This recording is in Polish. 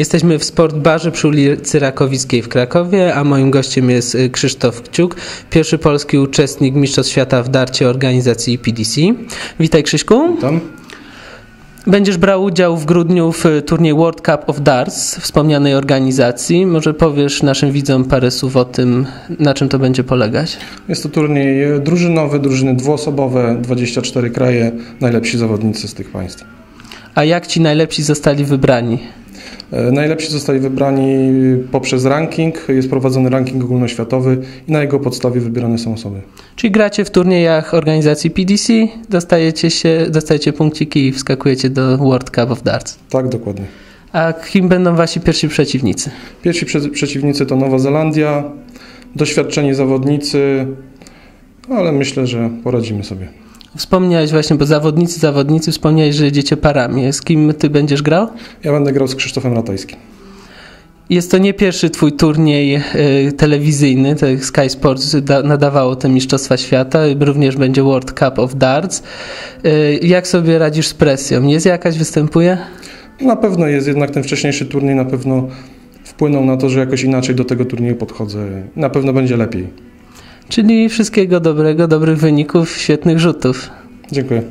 Jesteśmy w Sportbarze przy ulicy Rakowickiej w Krakowie, a moim gościem jest y, Krzysztof Kciuk, pierwszy polski uczestnik Mistrzostw Świata w darcie organizacji PDC. Witaj Krzyśku. Tam? Będziesz brał udział w grudniu w turnieju World Cup of Darts wspomnianej organizacji. Może powiesz naszym widzom parę słów o tym, na czym to będzie polegać? Jest to turniej drużynowy, drużyny dwuosobowe, 24 kraje, najlepsi zawodnicy z tych państw. A jak ci najlepsi zostali wybrani? E, Najlepsi zostali wybrani poprzez ranking, jest prowadzony ranking ogólnoświatowy i na jego podstawie wybierane są osoby. Czyli gracie w turniejach organizacji PDC, dostajecie, się, dostajecie punkciki i wskakujecie do World Cup of Darts. Tak, dokładnie. A kim będą wasi pierwsi przeciwnicy? Pierwsi prze- przeciwnicy to Nowa Zelandia, doświadczeni zawodnicy, ale myślę, że poradzimy sobie. Wspomniałeś właśnie, bo zawodnicy, zawodnicy, wspomniałeś, że jedziecie parami. Z kim ty będziesz grał? Ja będę grał z Krzysztofem Ratajskim. Jest to nie pierwszy twój turniej y, telewizyjny, Sky Sports da, nadawało te Mistrzostwa Świata, również będzie World Cup of Darts. Y, jak sobie radzisz z presją? Jest jakaś, występuje? Na pewno jest jednak ten wcześniejszy turniej, na pewno wpłynął na to, że jakoś inaczej do tego turnieju podchodzę. Na pewno będzie lepiej. Czyli wszystkiego dobrego, dobrych wyników, świetnych rzutów. Dziękuję.